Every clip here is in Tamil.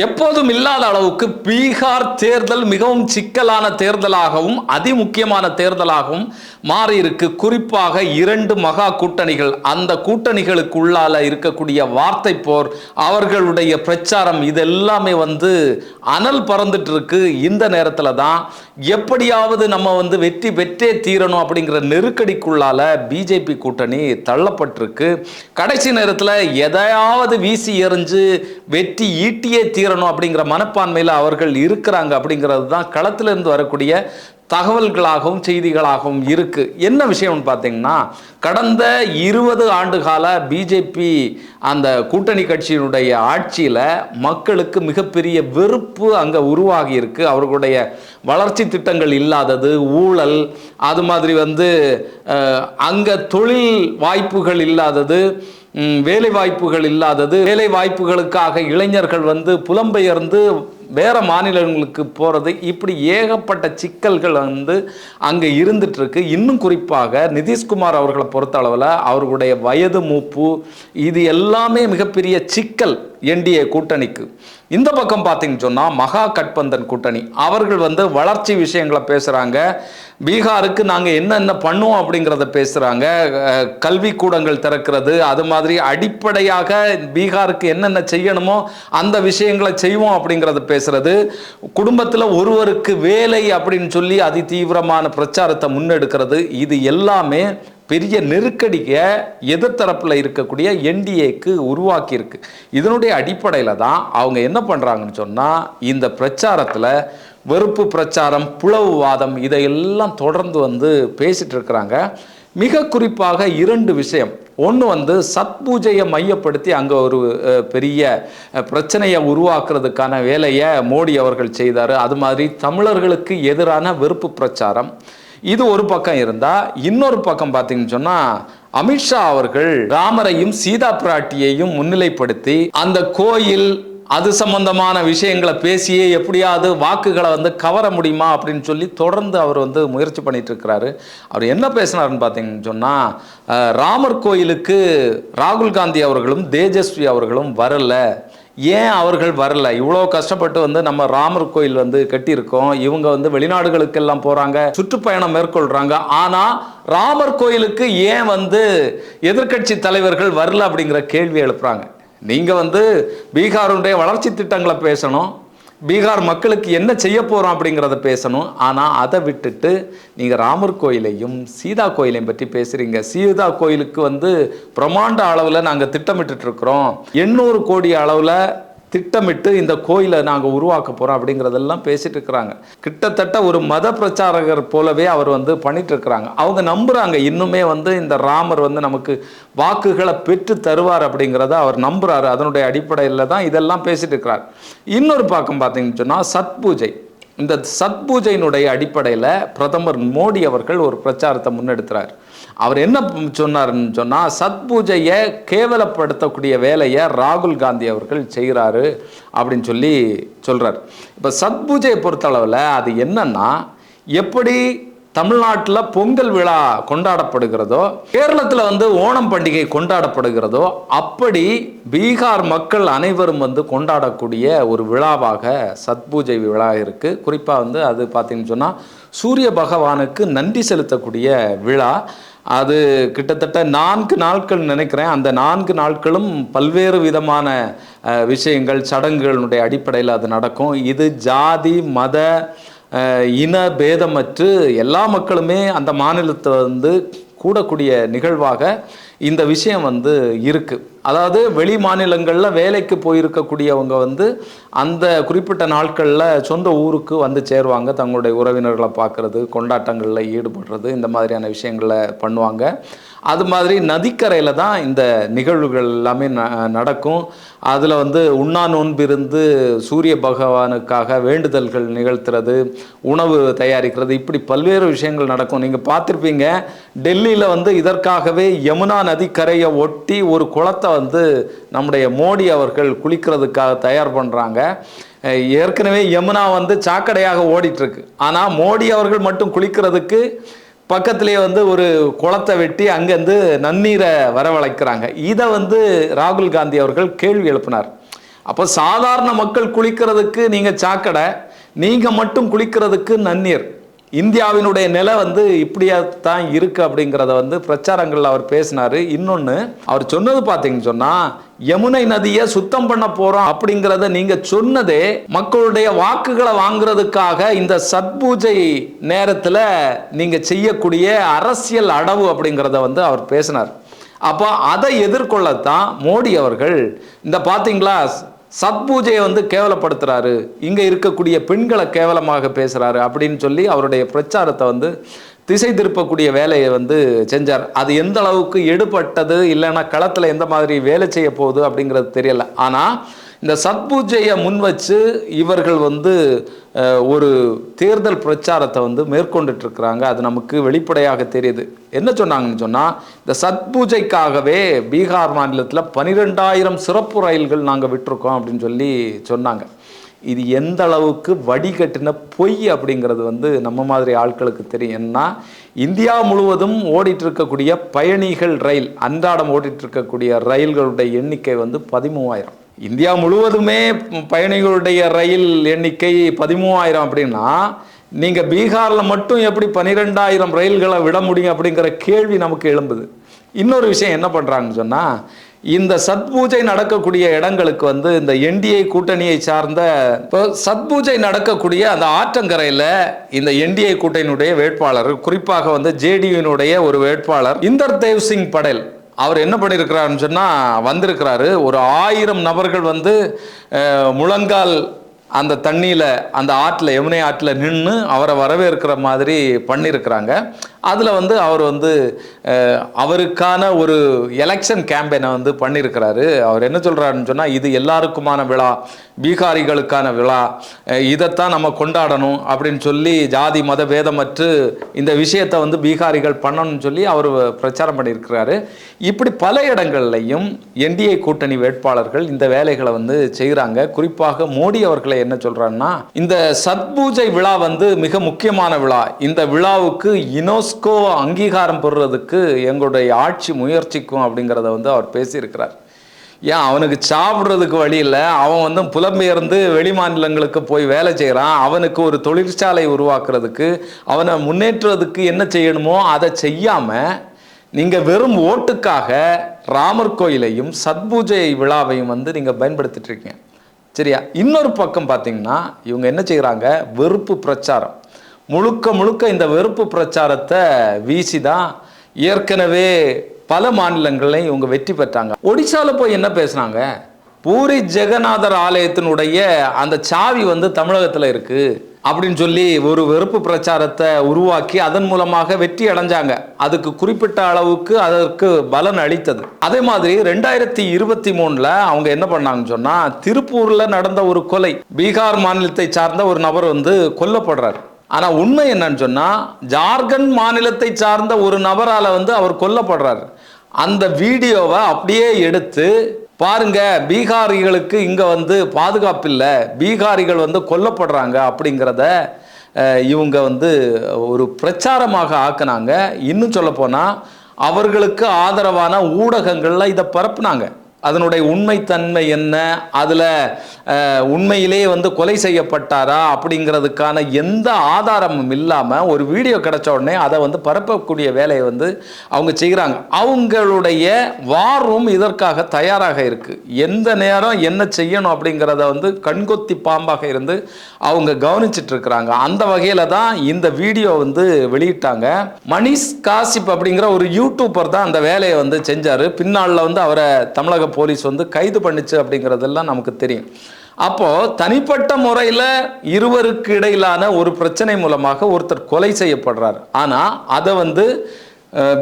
எப்போதும் இல்லாத அளவுக்கு பீகார் தேர்தல் மிகவும் சிக்கலான தேர்தலாகவும் அதிமுக்கியமான தேர்தலாகவும் மாறியிருக்கு. குறிப்பாக இரண்டு மகா கூட்டணிகள். அந்த கூட்டணிகளுக்குள்ளால இருக்கக்கூடிய வார்த்தை போர் அவர்களுடைய பிரச்சாரம் இது எல்லாமே வந்து அனல் பறந்துட்டு இருக்கு இந்த நேரத்தில் தான் எப்படியாவது நம்ம வந்து வெற்றி பெற்றே தீரணும் அப்படிங்கிற நெருக்கடிக்குள்ளால பிஜேபி கூட்டணி தள்ளப்பட்டிருக்கு. கடைசி நேரத்தில் எதையாவது வீசி எறிஞ்சு வெற்றி ஈட்டியே தீரணும் அப்படிங்கிற மனப்பான்மையில் அவர்கள் இருக்கிறாங்க அப்படிங்கிறது தான் களத்திலிருந்து வரக்கூடிய தகவல்களாகவும் செய்திகளாகவும் இருக்குது என்ன விஷயம்னு பார்த்தீங்கன்னா கடந்த இருபது ஆண்டு கால பிஜேபி அந்த கூட்டணி கட்சியினுடைய ஆட்சியில் மக்களுக்கு மிகப்பெரிய வெறுப்பு அங்கே உருவாகி இருக்குது அவர்களுடைய வளர்ச்சி திட்டங்கள் இல்லாதது ஊழல் அது மாதிரி வந்து அங்கே தொழில் வாய்ப்புகள் இல்லாதது வேலை வாய்ப்புகள் இல்லாதது வேலை வாய்ப்புகளுக்காக இளைஞர்கள் வந்து புலம்பெயர்ந்து வேற மாநிலங்களுக்கு போகிறது இப்படி ஏகப்பட்ட சிக்கல்கள் வந்து அங்கே இருந்துட்டுருக்கு. இன்னும் குறிப்பாக நிதிஷ்குமார் அவர்களை பொறுத்த அளவில் அவர்களுடைய வயது மூப்பு இது எல்லாமே மிகப்பெரிய சிக்கல். என்டிஏ கூட்டணிக்கு. இந்த பக்கம் பார்த்தீங்கன்னு சொன்னால் மகா கட்பந்தன் கூட்டணி. அவர்கள் வந்து வளர்ச்சி விஷயங்களை பேசுகிறாங்க பீகாருக்கு நாங்கள் என்னென்ன பண்ணுவோம் அப்படிங்கிறத பேசுகிறாங்க கல்வி கூடங்கள் திறக்கிறது அது மாதிரி அடிப்படையாக பீகாருக்கு என்னென்ன செய்யணுமோ அந்த விஷயங்களை செய்வோம் அப்படிங்கிறத பேசுகிறது குடும்பத்தில் ஒருவருக்கு வேலை அப்படின்னு சொல்லி அதி தீவிரமான பிரச்சாரத்தை முன்னெடுக்கிறது. இது எல்லாமே பெரிய நெருக்கடியை எதிர்த்தரப்பில் இருக்கக்கூடிய என்டிஏக்கு உருவாக்கியிருக்கு. இதனுடைய அடிப்படையில் தான் அவங்க என்ன பண்ணுறாங்கன்னு சொன்னால் இந்த பிரச்சாரத்தில் வெறுப்பு பிரச்சாரம் புலவுவாதம் இதையெல்லாம் தொடர்ந்து வந்து பேசிகிட்டு இருக்கிறாங்க. மிக குறிப்பாக இரண்டு விஷயம். ஒன்று வந்து சத்பூஜையை மையப்படுத்தி அங்கே ஒரு பெரிய பிரச்சனையை உருவாக்குறதுக்கான வேலையை மோடி அவர்கள் செய்தார். அது மாதிரி தமிழர்களுக்கு எதிரான வெறுப்பு பிரச்சாரம். இது ஒரு பக்கம் இருந்தா இன்னொரு பக்கம் பார்த்தீங்கன்னு சொன்னா அமித்ஷா அவர்கள் ராமரையும் சீதா பிராட்டியையும் முன்னிலைப்படுத்தி அந்த கோயில் அது சம்பந்தமான விஷயங்களை பேசியே எப்படியாவது வாக்குகளை வந்து கவர முடியுமா அப்படின்னு சொல்லி தொடர்ந்து அவர் வந்து முயற்சி பண்ணிட்டு இருக்கிறாரு. அவர் என்ன பேசினாருன்னு பார்த்தீங்கன்னு சொன்னா ராமர் கோயிலுக்கு ராகுல் காந்தி அவர்களும் தேஜஸ்வி அவர்களும் வரல. ஏன் அவர்கள் வரல? இவ்வளோ கஷ்டப்பட்டு வந்து நம்ம ராமர் கோயில் வந்து கட்டியிருக்கோம். இவங்க வந்து வெளிநாடுகளுக்கெல்லாம் போகிறாங்க சுற்றுப்பயணம் மேற்கொள்கிறாங்க ஆனால் ராமர் கோயிலுக்கு ஏன் வந்து எதிர்க்கட்சி தலைவர்கள் வரல அப்படிங்கிற கேள்வி எழுப்புறாங்க. நீங்கள் வந்து பீகாருடைய வளர்ச்சி திட்டங்களை பேசணும். பீகார் மக்களுக்கு என்ன செய்ய போகிறோம் அப்படிங்கிறத பேசணும். ஆனால் அதை விட்டுட்டு நீங்கள் ராமர் கோயிலையும் சீதா கோயிலையும் பற்றி பேசுகிறீங்க சீதா கோயிலுக்கு வந்து பிரம்மாண்ட அளவில் நாங்கள் திட்டமிட்டுருக்குறோம் எண்ணூறு கோடி அளவில் திட்டமிட்டு இந்த கோயிலை நாங்கள் உருவாக்க போகிறோம் அப்படிங்கிறதெல்லாம் பேசிட்டு இருக்கிறாங்க. கிட்டத்தட்ட ஒரு மத பிரச்சாரகர் போலவே அவர் வந்து பண்ணிட்டு இருக்கிறாங்க. அவங்க நம்புகிறாங்க இன்னுமே வந்து இந்த ராமர் வந்து நமக்கு வாக்குகளை பெற்று தருவார் அப்படிங்கிறத அவர் நம்புகிறாரு அதனுடைய அடிப்படையில் தான் இதெல்லாம் பேசிட்டு இருக்கிறார். இன்னொரு பக்கம் பார்த்தீங்கன்னு சொன்னால் சத்பூஜை. இந்த சத்பூஜையினுடைய அடிப்படையில் பிரதமர் மோடி அவர்கள் ஒரு பிரச்சாரத்தை முன்னெடுக்கிறார் அவர் என்ன சொன்னார்னு சொன்னால் சத்பூஜையை கேவலப்படுத்தக்கூடிய வேலையை ராகுல் காந்தி அவர்கள் செய்கிறாரு அப்படின்னு சொல்லி சொல்கிறார் இப்போ சத்பூஜையை பொறுத்தளவில் அது என்னன்னா எப்படி தமிழ்நாட்டில் பொங்கல் விழா கொண்டாடப்படுகிறதோ கேரளத்தில் வந்து ஓணம் பண்டிகை கொண்டாடப்படுகிறதோ அப்படி பீகார் மக்கள் அனைவரும் வந்து கொண்டாடக்கூடிய ஒரு விழாவாக சத்பூஜை விழா இருக்குது குறிப்பாக வந்து அது பார்த்தீங்கன்னு சொன்னால் சூரிய பகவானுக்கு நன்றி செலுத்தக்கூடிய விழா. அது கிட்டத்தட்ட நான்கு நாட்கள் நினைக்கிறேன். அந்த நான்கு நாட்களும் பல்வேறு விதமான விஷயங்கள் சடங்குகளுடைய அடிப்படையில் அது நடக்கும். இது ஜாதி மத இன பேதமற்று எல்லா மக்களுமே அந்த மாநிலத்தை வந்து கூடக்கூடிய நிகழ்வாக இந்த விஷயம் வந்து இருக்குது அதாவது வெளி மாநிலங்களில் வேலைக்கு போயிருக்கக்கூடியவங்க வந்து அந்த குறிப்பிட்ட நாட்களில் சொந்த ஊருக்கு வந்து சேருவாங்க. தங்களுடைய உறவினர்களை பார்க்குறது கொண்டாட்டங்களில் ஈடுபடுறது இந்த மாதிரியான விஷயங்களை பண்ணுவாங்க. அது மாதிரி நதிக்கரையில் தான் இந்த நிகழ்வுகள் எல்லாமே ந நடக்கும். அதில் வந்து உண்ணா நோன்பிருந்து சூரிய பகவானுக்காக வேண்டுதல்கள் நிகழ்த்துறது உணவு தயாரிக்கிறது இப்படி பல்வேறு விஷயங்கள் நடக்கும். நீங்கள் பார்த்துருப்பீங்க டெல்லியில் வந்து இதற்காகவே யமுனா நதிக்கரையை ஒட்டி ஒரு குளத்தை வந்து நம்முடைய மோடி அவர்கள் குளிக்கிறதுக்காக தயார் பண்ணுறாங்க ஏற்கனவே யமுனா வந்து சாக்கடையாக ஓடிட்டுருக்கு. ஆனால் மோடி அவர்கள் மட்டும் குளிக்கிறதுக்கு பக்கத்திலேயே வந்து ஒரு குளத்தை வெட்டி அங்கேருந்து நன்னீரை வரவழைக்கிறாங்க. இதை வந்து ராகுல் காந்தி அவர்கள் கேள்வி எழுப்பினார். அப்போ சாதாரண மக்கள் குளிக்கிறதுக்கு நீங்கள் சாக்கடை நீங்கள் மட்டும் குளிக்கிறதுக்கு நன்னீர். இந்தியாவினுடைய நிலை வந்து இப்படியா தான் இருக்கு அப்படிங்கிறத வந்து பிரச்சாரங்களில் அவர் பேசினாரு. இன்னொன்று அவர் சொன்னது பார்த்தீங்கன்னு சொன்னா யமுனை நதியை சுத்தம் பண்ண போறோம் அப்படிங்கிறத நீங்க சொன்னதே மக்களுடைய வாக்குகளை வாங்குறதுக்காக இந்த சத்பூஜை நேரத்தில் நீங்க செய்யக்கூடிய அரசியல் அடவு அப்படிங்கிறத வந்து அவர் பேசினார். அப்போ அதை எதிர்கொள்ளத்தான் மோடி அவர்கள் இந்த பார்த்தீங்களா சத்பூஜையை வந்து கேவலப்படுத்துகிறாரு இங்கே இருக்கக்கூடிய பெண்களை கேவலமாக பேசுகிறாரு அப்படின்னு சொல்லி அவருடைய பிரச்சாரத்தை வந்து திசை திருப்பக்கூடிய வேலையை வந்து செஞ்சார். அது எந்த அளவுக்கு எடுபட்டது இல்லைன்னா களத்தில் எந்த மாதிரி வேலை செய்ய போகுது அப்படிங்கிறது தெரியல. ஆனால் இந்த சத்பூஜையை முன் வச்சு இவர்கள் வந்து ஒரு தேர்தல் பிரச்சாரத்தை வந்து மேற்கொண்டுட்டு இருக்கிறாங்க அது நமக்கு வெளிப்படையாக தெரியுது. என்ன சொன்னாங்கன்னு சொன்னால் இந்த சத்பூஜைக்காகவே பீகார் மாநிலத்தில் பனிரெண்டாயிரம் சிறப்பு ரயில்கள் நாங்கள் விட்டிருக்கோம் அப்படின்னு சொல்லி சொன்னாங்க. இது எந்த அளவுக்கு வடிகட்டின பொய் அப்படிங்கிறது வந்து நம்ம மாதிரி ஆட்களுக்கு தெரியும். இந்தியா முழுவதும் ஓடிட்டு இருக்கக்கூடிய பயணிகள் ரயில் அன்றாடம் ஓடிட்டு இருக்கக்கூடிய ரயில்களுடைய எண்ணிக்கை வந்து பதிமூவாயிரம். இந்தியா முழுவதுமே பயணிகளுடைய ரயில் எண்ணிக்கை பதிமூவாயிரம் அப்படின்னா நீங்கள் பீகாரில் மட்டும் எப்படி பன்னிரெண்டாயிரம் ரயில்களை விட முடியும் அப்படிங்கிற கேள்வி நமக்கு எழும்புது. இன்னொரு விஷயம் என்ன பண்ணுறாங்கன்னு சொன்னால் இந்த சத்பூஜை நடக்கக்கூடிய இடங்களுக்கு வந்து இந்த என்டிஏ கூட்டணியை சார்ந்த இப்போ சத்பூஜை நடக்கக்கூடிய அந்த ஆற்றங்கரையில் இந்த என்டிஏ கூட்டணியுடைய வேட்பாளர் குறிப்பாக வந்து ஜேடியுனுடைய ஒரு வேட்பாளர் இந்தர் தேவ் சிங் படேல். அவர் என்ன பண்ணியிருக்கிறாருன்னு சொன்னால் வந்திருக்கிறாரு. ஒரு ஆயிரம் நபர்கள் வந்து முழங்கால் அந்த தண்ணியில் அந்த ஆற்றில் யமுனை ஆற்றில் நின்று அவரை வரவேற்கிற மாதிரி பண்ணியிருக்கிறாங்க அதில் வந்து அவர் வந்து அவருக்கான ஒரு எலெக்ஷன் கேம்பெயினை வந்து பண்ணியிருக்கிறாரு. அவர் என்ன சொல்கிறாருன்னு சொன்னால் இது எல்லாருக்குமான விழா பீகாரிகளுக்கான விழா இதைத்தான் நம்ம கொண்டாடணும் அப்படின்னு சொல்லி ஜாதி மத பேதமற்று இந்த விஷயத்தை வந்து பீகாரிகள் பண்ணணும்னு சொல்லி அவர் பிரச்சாரம் பண்ணியிருக்கிறாரு. இப்படி பல இடங்கள்லையும் என்டிஏ கூட்டணி வேட்பாளர்கள் இந்த வேலைகளை வந்து செய்கிறாங்க குறிப்பாக மோடி அவர்களை என்ன சொல்கிறாருன்னா இந்த சத்பூஜை விழா வந்து மிக முக்கியமான விழா. இந்த விழாவுக்கு இனோஸ் யுனெஸ்கோ அங்கீகாரம் பெறுறதுக்கு எங்களுடைய ஆட்சி முயற்சிக்கும் அப்படிங்கிறத வந்து அவர் பேசியிருக்கிறார். ஏன்? அவனுக்கு சாப்பிட்றதுக்கு வழி இல்லை. அவன் வந்து புலம்பெயர்ந்து வெளி மாநிலங்களுக்கு போய் வேலை செய்கிறான் அவனுக்கு ஒரு தொழிற்சாலை உருவாக்குறதுக்கு அவனை முன்னேற்றுறதுக்கு என்ன செய்யணுமோ அதை செய்யாமல் நீங்கள் வெறும் ஓட்டுக்காக ராமர் கோயிலையும் சத்பூஜை விழாவையும் வந்து நீங்கள் பயன்படுத்திட்டு இருக்கீங்க. சரியா? இன்னொரு பக்கம் பார்த்தீங்கன்னா இவங்க என்ன செய்கிறாங்க வெறுப்பு பிரச்சாரம். முழுக்க முழுக்க இந்த வெறுப்பு பிரச்சாரத்தை வீசி தான் ஏற்கனவே பல மாநிலங்களையும் இவங்க வெற்றி பெற்றாங்க. ஒடிசாவில் போய் என்ன பேசுனாங்க பூரி ஜெகநாதர் ஆலயத்தினுடைய அந்த சாவி வந்து தமிழகத்தில் இருக்கு அப்படின்னு சொல்லி ஒரு வெறுப்பு பிரச்சாரத்தை உருவாக்கி அதன் மூலமாக வெற்றி அடைஞ்சாங்க. அதுக்கு குறிப்பிட்ட அளவுக்கு அதற்கு பலன் அளித்தது. அதே மாதிரி ரெண்டாயிரத்தி இருபத்தி மூணுல அவங்க என்ன பண்ணாங்கன்னு சொன்னா திருப்பூர்ல நடந்த ஒரு கொலை பீகார் மாநிலத்தை சார்ந்த ஒரு நபர் வந்து கொல்லப்படுறார். ஆனால் உண்மை என்னன்னு சொன்னால் ஜார்க்கண்ட் மாநிலத்தை சார்ந்த ஒரு நபரால் வந்து அவர் கொல்லப்படுறார். அந்த வீடியோவை அப்படியே எடுத்து பாருங்க பீகாரிகளுக்கு இங்கே வந்து பாதுகாப்பு இல்லை பீகாரிகள் வந்து கொல்லப்படுறாங்க அப்படிங்கிறத இவங்க வந்து ஒரு பிரச்சாரமாக ஆக்குனாங்க. இன்னும் சொல்லப்போனால் அவர்களுக்கு ஆதரவான ஊடகங்களில் இதை பரப்புனாங்க. அதனுடைய உண்மைத்தன்மை என்ன? அதில் உண்மையிலே வந்து கொலை செய்யப்பட்டாரா? அப்படிங்கிறதுக்கான எந்த ஆதாரமும் இல்லாமல் ஒரு வீடியோ கிடச்ச உடனே அதை வந்து பரப்பக்கூடிய வேலையை வந்து அவங்க செய்கிறாங்க. அவங்களுடைய வார் ரூம் இதற்காக தயாராக இருக்குது எந்த நேரம் என்ன செய்யணும் அப்படிங்கிறத வந்து கண்கொத்தி பாம்பாக இருந்து அவங்க கவனிச்சிட்டு இருக்கிறாங்க. அந்த வகையில் தான் இந்த வீடியோ வந்து வெளியிட்டாங்க. மணிஷ் காசிப் அப்படிங்கிற ஒரு யூடியூபர் தான் அந்த வேலையை வந்து செஞ்சார். பின்னாளில் வந்து அவரை தமிழக போலீஸ் வந்து கைது பண்ணிச்சு அப்படிங்கிறதெல்லாம் நமக்கு தெரியும். அப்போ தனிப்பட்ட முறையில் இருவருக்கு இடையிலான ஒரு பிரச்சனை மூலமாக ஒருத்தர் கொலை செய்யப்படுறார். ஆனால் அதை வந்து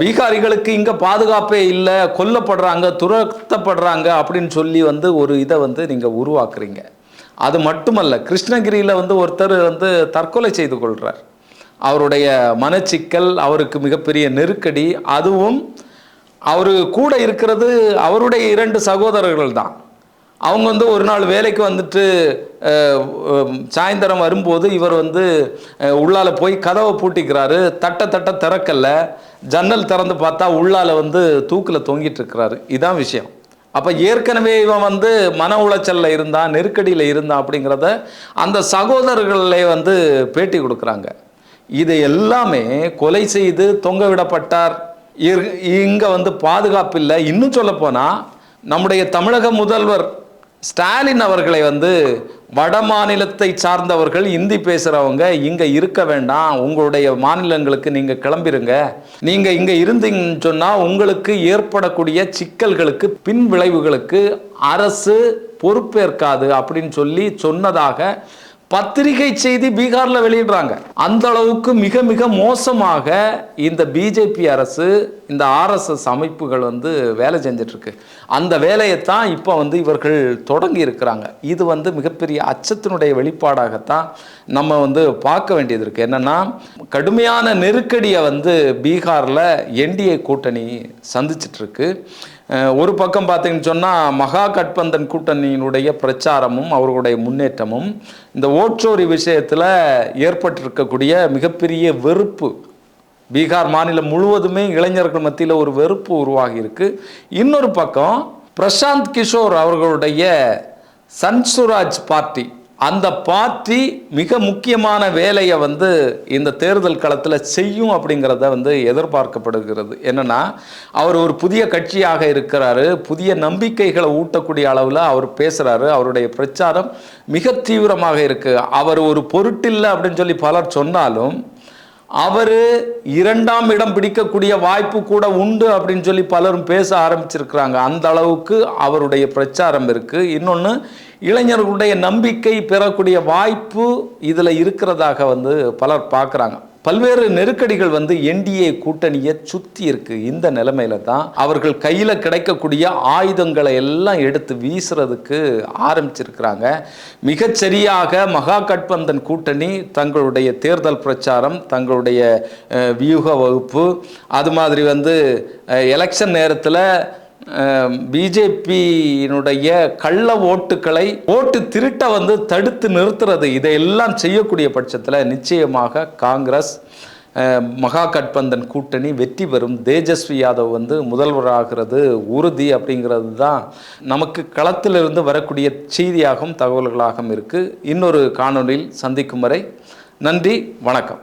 பீகாரிகளுக்கு இங்கே பாதுகாப்பே இல்லை கொல்லப்படுறாங்க துரத்தப்படுறாங்க அப்படின்னு சொல்லி வந்து ஒரு இதை வந்து நீங்கள் உருவாக்குறீங்க. அது மட்டுமல்ல கிருஷ்ணகிரியில் வந்து ஒருத்தர் வந்து தற்கொலை செய்து கொள்கிறார் அவருடைய மனச்சிக்கல் அவருக்கு மிகப்பெரிய நெருக்கடி அதுவும் அவர் கூட இருக்கிறது அவருடைய இரண்டு சகோதரர்கள் தான் அவங்க வந்து ஒரு நாள் வேலைக்கு வந்துட்டு சாயந்தரம் வரும்போது இவர் வந்து உள்ளால் போய் கதவை பூட்டிக்கிறாரு. தட்ட தட்ட திறக்கல. ஜன்னல் திறந்து பார்த்தா உள்ளால் வந்து தூக்கில் தொங்கிட்டு இருக்கிறாரு. இதான் விஷயம். அப்போ ஏற்கனவே இவன் வந்து மன உளைச்சலில் இருந்தான் நெருக்கடியில் இருந்தான் அப்படிங்கிறத அந்த சகோதரர்களே வந்து பேட்டி கொடுக்குறாங்க. இது எல்லாமே கொலை செய்து தொங்க விடப்பட்டார். இங்கே வந்து பாதுகாப்பு இல்லை. இன்னும் சொல்லப்போனால் நம்முடைய தமிழக முதல்வர் ஸ்டாலின் அவர்களை வந்து வட மாநிலத்தை சார்ந்தவர்கள் இந்தி பேசுகிறவங்க இங்கே இருக்க வேண்டாம். உங்களுடைய மாநிலங்களுக்கு நீங்கள் கிளம்பிருங்க. நீங்கள் இங்கே இருந்தீங்கன்னு சொன்னால் உங்களுக்கு ஏற்படக்கூடிய சிக்கல்களுக்கு பின் விளைவுகளுக்கு அரசு பொறுப்பேற்காது அப்படின்னு சொல்லி சொன்னதாக பத்திரிகை செய்தி பீகார்ல வெளியிடுறாங்க. அந்த அளவுக்கு மிக மிக மோசமாக இந்த பிஜேபி அரசு இந்த ஆர்எஸ்எஸ் அமைப்புகள் வந்து வேலை செஞ்சிட்ருக்கு. அந்த அந்த வேலையைத்தான் இப்போ வந்து இவர்கள் தொடங்கி இருக்கிறாங்க. இது வந்து மிகப்பெரிய அச்சத்தினுடைய வெளிப்பாடாகத்தான் நம்ம வந்து பார்க்க வேண்டியது இருக்குது என்னென்னா கடுமையான நெருக்கடியை வந்து பீகாரில் என்டிஏ கூட்டணி சந்திச்சிட்ருக்கு. ஒரு பக்கம் பார்த்தீங்கன்னு சொன்னால் மகா கட்பந்தன் கூட்டணியினுடைய பிரச்சாரமும் அவர்களுடைய முன்னேற்றமும் இந்த ஓட்சோரி விஷயத்தில் ஏற்பட்டிருக்கக்கூடிய மிகப்பெரிய வெறுப்பு. பீகார் மாநிலம் முழுவதுமே இளைஞர்கள் மத்தியில் ஒரு வெறுப்பு உருவாகி இருக்கு இன்னொரு பக்கம் பிரசாந்த் கிஷோர் அவர்களுடைய சன்சுராஜ் பார்ட்டி. அந்த பார்ட்டி மிக முக்கியமான வேலையை வந்து இந்த தேர்தல் களத்தில் செய்யும் அப்படிங்கிறத வந்து எதிர்பார்க்கப்படுகிறது. என்னென்னா அவர் ஒரு புதிய கட்சியாக இருக்கிறாரு. புதிய நம்பிக்கைகளை ஊட்டக்கூடிய அளவில் அவர் பேசுகிறாரு அவருடைய பிரச்சாரம் மிக தீவிரமாக இருக்குது அவர் ஒரு பொருட்டில்லை அப்படின்னு சொல்லி பலர் சொன்னாலும் அவர் இரண்டாம் இடம் பிடிக்கக்கூடிய வாய்ப்பு கூட உண்டு அப்படின்னு சொல்லி பலரும் பேச ஆரம்பிச்சிருக்கிறாங்க. அந்த அளவுக்கு அவருடைய பிரச்சாரம் இருக்குது இன்னொன்று இளைஞர்களுடைய நம்பிக்கை பெறக்கூடிய வாய்ப்பு இதில் இருக்கிறதாக வந்து பலர் பார்க்குறாங்க. பல்வேறு நெருக்கடிகள் வந்து என்டிஏ கூட்டணியை சுற்றி இருக்கு. இந்த நிலைமையில தான் அவர்கள் கையில் கிடைக்கக்கூடிய ஆயுதங்களை எல்லாம் எடுத்து வீசுறதுக்கு ஆரம்பிச்சிருக்கிறாங்க. மிகச்சரியாக மகா கட்பந்தன் கூட்டணி தங்களுடைய தேர்தல் பிரச்சாரம் தங்களுடைய வியூக வகுப்பு அது மாதிரி வந்து எலெக்ஷன் நேரத்தில் பிஜேபியினுடைய கள்ள ஓட்டுக்களை ஓட்டு திருட்ட வந்து தடுத்து நிறுத்துறது இதையெல்லாம் செய்யக்கூடிய பட்சத்தில் நிச்சயமாக காங்கிரஸ் மகா கட்பந்தன் கூட்டணி வெற்றி பெறும். தேஜஸ்வி யாதவ் வந்து முதல்வராகிறது உறுதி அப்படிங்கிறது தான் நமக்கு களத்திலிருந்து வரக்கூடிய செய்தியாகவும் தகவல்களாகவும் இருக்குது இன்னொரு காணொளியில் சந்திக்கும் வரை நன்றி வணக்கம்.